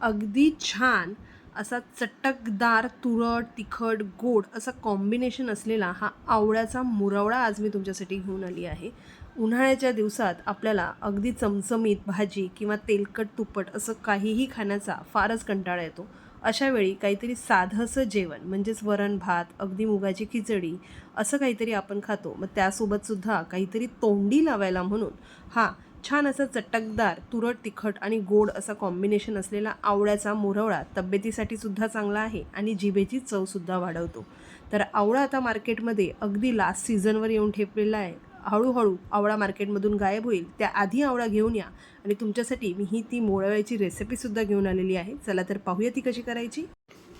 अगदी छान असा चटकदार तुरट तिखट गोड असा कॉम्बिनेशन असलेला हा आवळ्याचा मुरवडा आज मी तुमच्यासाठी घेऊन आली आहे. उन्हाळ्याच्या दिवसात आपल्याला अगदी चमचमीत भाजी किंवा तेलकट तुपट असं काहीही खाण्याचा फारच कंटाळा येतो. अशा वेळी काहीतरी साधंसं जेवण म्हणजेच वरण भात अगदी मुगाची खिचडी असं काहीतरी आपण खातो. मग त्यासोबतसुद्धा काहीतरी तोंडी लावायला म्हणून हा छान असं चटकदार तुरट तिखट आणि गोड असा कॉम्बिनेशन असलेला आवळ्याचा मोरवळा तब्येतीसाठी सुद्धा चांगला आहे आणि जिभेची चवसुद्धा वाढवतो. तर आवळा आता मार्केटमध्ये अगदी लास्ट सीझनवर येऊन ठेपलेला आहे. हळूहळू आवळा मार्केटमधून गायब होईल त्याआधी आवळा घेऊन या. आणि तुमच्यासाठी मी ही ती मोळव्याची रेसिपीसुद्धा घेऊन आलेली आहे. चला तर पाहूया ती कशी करायची.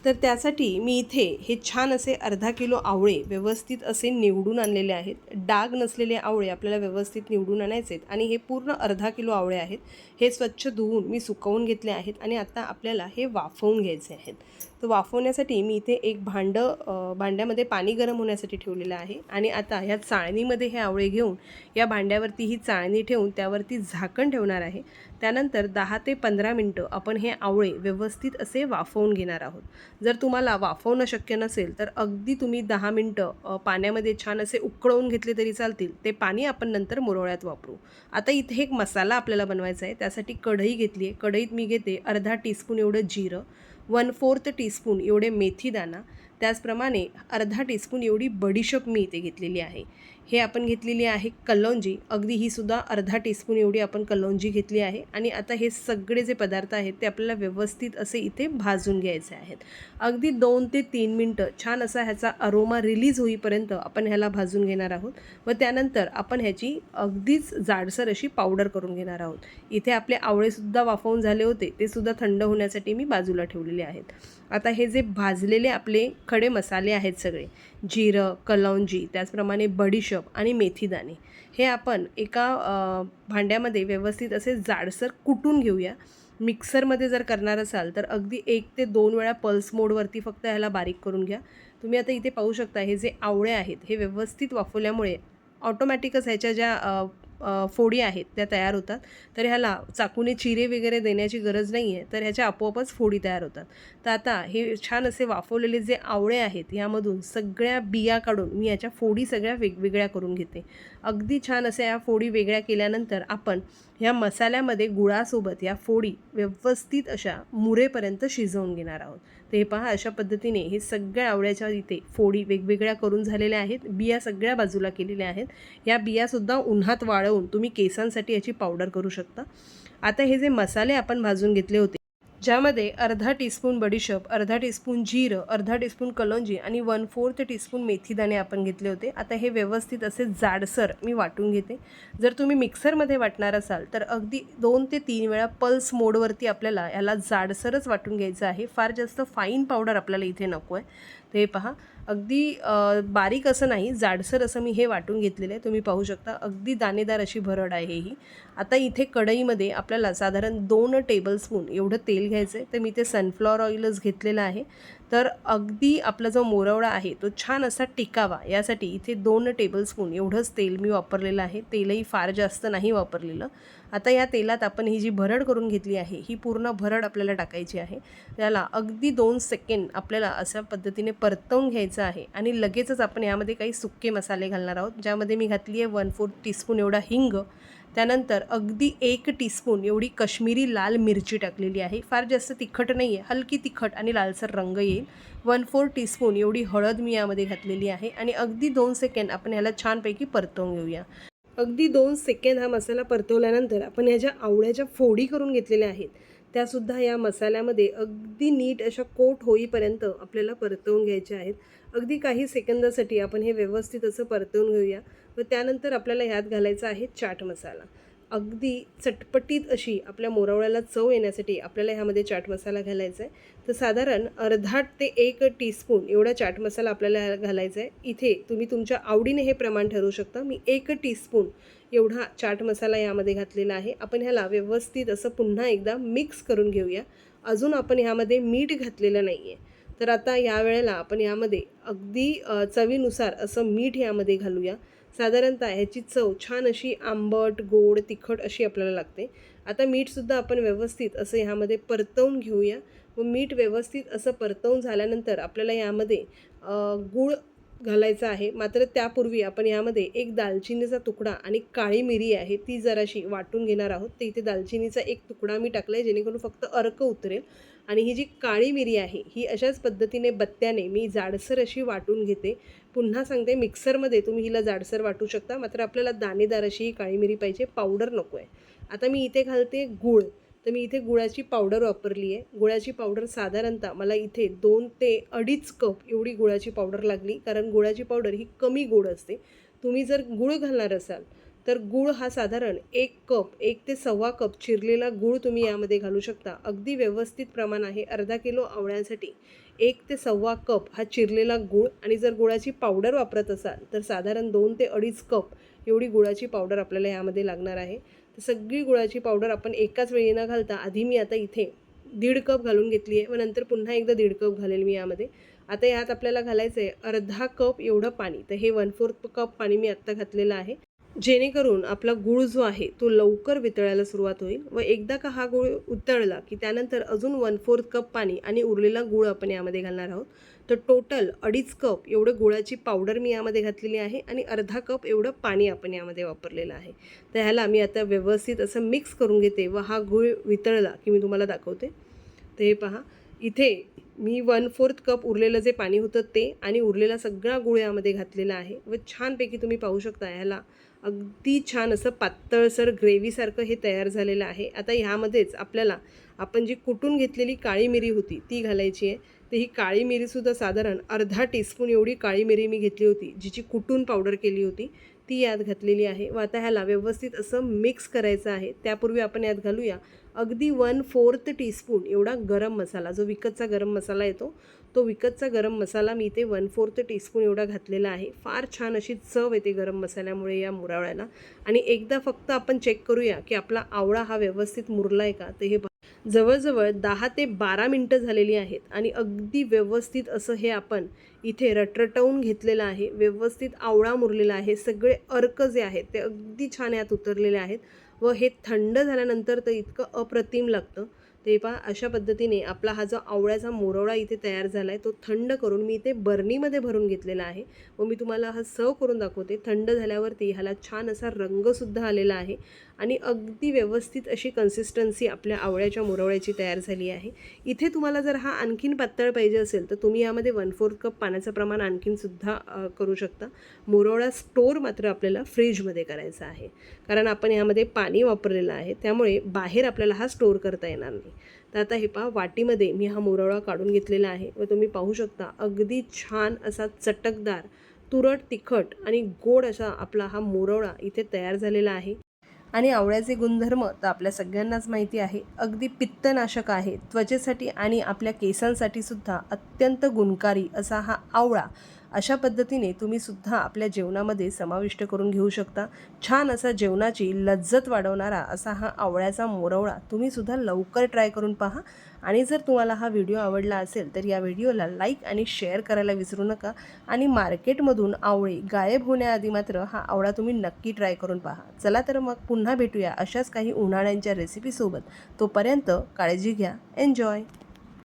तर त्यासाठी मी इथे हे छान असे अर्धा किलो आवळे व्यवस्थित असे निवडून आणलेले आहेत. डाग नसलेले आवळे आपल्याला व्यवस्थित निवडून आणायचे आहेत आणि हे पूर्ण अर्धा किलो आवळे आहेत. हे स्वच्छ धुवून मी सुकवून घेतले आहेत आणि आता आपल्याला हे वाफवून घ्यायचे आहेत. तर वाफवण्यासाठी मी इथे एक भांडं भांड्यामध्ये पाणी गरम होण्यासाठी ठेवलेलं आहे. आणि आता ह्या चाळणीमध्ये हे आवळे घेऊन या भांड्यावरती ही चाळणी ठेवून त्यावरती झाकण ठेवणार आहे. त्यानंतर दहा ते पंधरा मिनटं आपण हे आवळे व्यवस्थित असे वाफवून घेणार आहोत. जर तुम्हाला वाफवणं शक्य नसेल तर अगदी तुम्ही दहा मिनटं पाण्यामध्ये छान असे उकळवून घेतले तरी चालतील. ते पाणी आपण नंतर मुरवळ्यात वापरू. आता इथे एक मसाला आपल्याला बनवायचा आहे. त्यासाठी कढई घेतली आहे. कढईत मी घेते अर्धा टीस्पून एवढं जिरं. वन फोर्थ टीस्पून एवढे मेथीदाणा त्याचप्रमाणे अर्धा टीस्पून एवढी बडीशोप मी इथे घेतलेली आहे. हे आपण घेतलेली आहे कलौंजी. अगदी ही सुद्धा अर्धा टीस्पून एवढी आपण कलौंजी घेतली आहे. आणि आता हे सगळे जे पदार्थ आहेत ते आपल्याला व्यवस्थित असे इथे भाजून घ्यायचे आहेत. अगदी दोन ते तीन मिनटं छान असा ह्याचा अरोमा रिलीज होईपर्यंत आपण ह्याला भाजून घेणार आहोत. व त्यानंतर आपण ह्याची अगदीच जाडसर अशी पावडर करून घेणार आहोत. इथे आपले आवळेसुद्धा वाफवून झाले होते ते सुद्धा थंड होण्यासाठी मी बाजूला ठेवलेले आहेत. आता हे जे भाजलेले आपले खडे मसाले आहेत सगळे जिरं कलौंजी त्याचप्रमाणे बडीशप आणि मेथीदाणे. हे आपण एका भांड्यामध्ये व्यवस्थित असे जाडसर कुटून घेऊया. मिक्सरमध्ये जर करणार असाल तर अगदी एक ते दोन वेळा पल्स मोडवरती फक्त ह्याला बारीक करून घ्या. तुम्ही आता इथे पाहू शकता हे जे आवळे आहेत हे व्यवस्थित वाफवल्यामुळे ऑटोमॅटिकच ह्याच्या ज्या फोडी आहेत त्या तयार होतात. तर ह्याला चाकूने चिरे वगैरे देण्याची गरज नाही आहे तर ह्याच्या आपोआपच फोडी तयार होतात. तर आता हे छान असे वाफवलेले जे आवळे आहेत ह्यामधून सगळ्या बिया काढून मी याच्या फोडी सगळ्या वेगवेगळ्या करून घेते. अगदी छान असे या फोडी वेगळ्या केल्यानंतर आपण ह्या मसाल्यामध्ये गुळासोबत या फोडी व्यवस्थित अशा मुरेपर्यंत शिजवून घेणार आहोत. तर हे पहा अशा पद्धतीने हे सगळ्या आवळ्याच्या इथे फोडी वेगवेगळ्या करून झालेल्या आहेत. बिया सगळ्या बाजूला केलेल्या आहेत. या बियासुद्धा उन्हात वाळवून तुम्ही केसांसाठी याची पावडर करू शकता. आता हे जे मसाले आपण भाजून घेतले होते ज्यामध्ये अर्धा टीस्पून बडीशोप अर्धा टीस्पून जिरं अर्धा टीस्पून कलोंजी आणि वन फोर्थ टीस्पून मेथीदाणे आपण घेतले होते. आता हे व्यवस्थित असे जाडसर मी वाटून घेते. जर तुम्ही मिक्सरमध्ये वाटणार असाल तर अगदी दोन ते तीन वेळा पल्स मोडवरती आपल्याला याला जाडसरच वाटून घ्यायचं आहे. फार जास्त फाईन पावडर आपल्याला इथे नको आहे तर हे पहा. अगदी बारीक असं नाही जाडसर असं मी हे वाटून घेतलेलं आहे. तुम्ही पाहू शकता अगदी दाणेदार अशी भरड आहे ही. आता इथे कढईमध्ये आपल्याला साधारण दोन टेबलस्पून एवढं तेल घ्यायचं आहे तर मी ते सनफ्लॉवर ऑइलच घेतलेलं आहे. तर अगदी आपला जो मोरवडा आहे तो छान असा टिकावा. यासाठी इथे दोन टेबलस्पून एवढंच तेल मी वापरलेलं आहे. तेलही फार जास्त नाही वापरलेलं. आता या तेलात आपण ही जी भरड करून घेतली आहे ही पूर्ण भरड आपल्याला टाकायची आहे. त्याला अगदी दोन सेकंड आपल्याला अशा पद्धतीने परतवून घ्यायचं आहे आणि लगेचच आपण यामध्ये काही सुके मसाले घालणार आहोत. ज्यामध्ये मी घातली आहे वन फोर्थ टीस्पून एवढा हिंग. त्यानंतर अगदी एक टीस्पून एवढी कश्मीरी लाल मिरची टाकलेली आहे. फार जास्त तिखट नाही आहे हलकी तिखट आणि लालसर रंग येईल. वन फोर टीस्पून एवढी हळद मी यामध्ये घातलेली आहे आणि अगदी दोन सेकंड आपण ह्याला छानपैकी परतवून घेऊया. अगदी दोन सेकंड हा मसाला परतवल्यानंतर आपण ह्या ज्या आवळ्याच्या फोडी करून घेतलेल्या आहेत त्यासुद्धा या मसाल्यामध्ये अगदी नीट अशा कोट होईपर्यंत आपल्याला परतवून घ्यायच्या आहेत. अगदी काही सेकंदासाठी आपण हे व्यवस्थित असं परतवून घेऊया व त्यानंतर आपल्याला ह्यात घालायचा आहे चाट मसाला. अगदी चटपटीत अशी आपल्या मोरवळ्याला चव येण्यासाठी आपल्याला ह्यामध्ये चाट मसाला घालायचा आहे. तर साधारण अर्धा ते एक टीस्पून एवढा चाट मसाला आपल्याला घालायचा आहे. इथे तुम्ही तुमच्या आवडीने हे प्रमाण ठरवू शकता. मी एक टीस्पून एवढा चाट मसाला यामध्ये घातलेला आहे. आपण ह्याला व्यवस्थित असं पुन्हा एकदा मिक्स करून घेऊया. अजून आपण ह्यामध्ये मीठ घातलेलं नाही आहे तर आता या वेळेला आपण यामध्ये अगदी चवीनुसार असं मीठ यामध्ये घालूया. साधारणतः ह्याची चव छान अशी आंबट गोड तिखट अशी आपल्याला लागते. आता मीठसुद्धा आपण व्यवस्थित असं ह्यामध्ये परतवून घेऊया. व मीठ व्यवस्थित असं परतवून झाल्यानंतर आपल्याला यामध्ये गूळ घालायचा आहे. मात्र त्यापूर्वी आपण यामध्ये एक दालचिनीचा तुकडा आणि काळी मिरी आहे ती जराशी वाटून घेणार आहोत. तर इथे दालचिनीचा एक तुकडा मी टाकला आहे जेणेकरून फक्त अर्क उतरेल. आणि ही जी काळी मिरी आहे ही अशाच पद्धतीने बत्त्याने मी जाडसर अशी वाटून घेते. पुन्हा सांगते मिक्सरमध्ये तुम्ही हिला जाडसर वाटू शकता. मात्र आपल्याला दाणेदार अशी ही काळी मिरी पाहिजे पावडर नको आहे आता मी इथे घालते गूळ. तर मी इथे गुळाची पावडर वापरली आहे. गुळाची पावडर साधारणतः मला इथे दोन ते अडीच कप एवढी गुळाची पावडर लागली. कारण गुळाची पावडर ही कमी गोड असते. तुम्ही जर गुळ घालणार असाल तर गूळ हा साधारण एक कप एक ते सव्वा कप चिरलेला गूळ तुम्ही यामध्ये घालू शकता. अगदी व्यवस्थित प्रमाण आहे. अर्धा किलो आवळ्यांसाठी एक ते सव्वा कप हा चिरलेला गूळ. आणि जर गुळाची पावडर वापरत असाल तर साधारण दोन ते अडीच कप एवढी गुळाची पावडर आपल्याला यामध्ये लागणार आहे. सगळी गुळाची पावडर आपण एकाच वेळी न घालता आधी मी आता इथे दीड कप घालून घेतली आहे व नंतर पुन्हा एकदा दीड कप घालेल मी यामध्ये. आता यात आपल्याला घालायचं आहे अर्धा कप एवढं पाणी. तर हे वन फोर्थ कप पाणी मी आत्ता घातलेलं आहे. जेणेकरून आपला गूळ जो आहे तो लवकर वितळायला सुरुवात होईल व एकदा का हा गूळ उतळला की त्यानंतर अजून वन फोर्थ कप पाणी आणि उरलेला गूळ आपण यामध्ये घालणार आहोत. तर टोटल अडीच कप एवढं गुळाची पावडर मी यामध्ये घातलेली आहे आणि अर्धा कप एवढं पाणी आपण यामध्ये वापरलेलं आहे. तर ह्याला मी आता व्यवस्थित असं मिक्स करून घेते व हा गूळ वितळला की मी तुम्हाला दाखवते. तर हे पहा इथे मी वन फोर्थ कप उरलेलं जे पाणी होतं ते आणि उरलेला सगळा गुळ यामध्ये घातलेला आहे व छानपैकी तुम्ही पाहू शकता ह्याला अगदी छान असं पातळसर ग्रेव्हीसारखं हे तयार झालेलं आहे. आता ह्यामध्येच आपल्याला आपण जी कुटून घेतलेली काळी मिरी होती ती घालायची आहे. तर ही काळी मिरीसुद्धा साधारण अर्धा टीस्पून एवढी काळी मिरी मी घेतली होती जिची कुटून पावडर केली होती ती यात घातलेली आहे. व आता ह्याला व्यवस्थित असं मिक्स करायचं आहे. त्यापूर्वी आपण यात घालूया. अगदी वन फोर्थ टीस्पून एवढा गरम मसाला जो विकतचा गरम मसाला येतो तो विकतचा गरम मसाला मी इथे वन फोर्थ टीस्पून एवढा घातलेला आहे. फार छान अशी चव येते गरम मसाल्यामुळे या मुरावळ्याला. आणि एकदा फक्त आपण चेक करूया की आपला आवळा हा व्यवस्थित मुरला आहे का ते हे जवळजवळ दहा ते बारा मिनटं झालेली आहेत आणि अगदी व्यवस्थित असं हे आपण इथे रटरटवून घेतलेलं आहे. व्यवस्थित आवळा मुरलेला आहे. सगळे अर्क जे आहेत ते अगदी छान यात उतरलेले आहेत व हे थंड झाल्यानंतर तर इतकं अप्रतिम लागतं. ते पहा अशा पद्धतीने आपला हा जो आवळ्याचा मोरवळा इथे तयार झाला आहे तो थंड करून मी इथे बर्नीमध्ये भरून घेतलेला आहे व मी तुम्हाला हा सर्व करून दाखवते. थंड झाल्यावरती ह्याला छान असा रंगसुद्धा आलेला आहे. आणि अगदी व्यवस्थित अशी कन्सिस्टन्सी आपल्या आवळ्याच्या मुरवळ्याची तयार झाली आहे. इथे तुम्हाला जर हा आणखीन पातळ पाहिजे असेल तर तुम्ही यामध्ये वन फोर्थ कप पाण्याचं प्रमाण आणखीनसुद्धा करू शकता. मुरवळा स्टोर मात्र आपल्याला फ्रीजमध्ये करायचा आहे. कारण आपण यामध्ये पाणी वापरलेलं आहे त्यामुळे बाहेर आपल्याला हा स्टोअर करता येणार नाही. तर आता हे पहा वाटीमध्ये मी हा मुरवळा काढून घेतलेला आहे व तुम्ही पाहू शकता अगदी छान असा चटकदार तुरट तिखट आणि गोड असा आपला हा मुरवळा इथे तयार झालेला आहे. आणि आवळ्याचे गुणधर्म तर आपल्या सगळ्यांनाच माहिती आहे. अगदी पित्तनाशक आहे. त्वचेसाठी आणि आपल्या केसांसाठी सुद्धा अत्यंत गुणकारी असा हा आवळा अशा पद्धतीने तुम्ही सुद्धा आपल्या जेवणामध्ये समाविष्ट करून घेऊ शकता. छान असा जेवणाची लज्जत वाढवणारा असा हा आवळ्याचा मोरवळा तुम्ही सुद्धा लवकर ट्राय करून पहा. आणि जर तुम्हाला हा व्हिडिओ आवडला असेल तर या व्हिडिओला लाईक आणि शेअर करायला विसरू नका. आणि मार्केटमधून आवळे गायब होण्याआधी मात्र हा आवळा तुम्ही नक्की ट्राय करून पहा. चला तर मग पुन्हा भेटूया अशाच काही उन्हाळ्यांच्या रेसिपीसोबत तोपर्यंत काळजी घ्या. एन्जॉय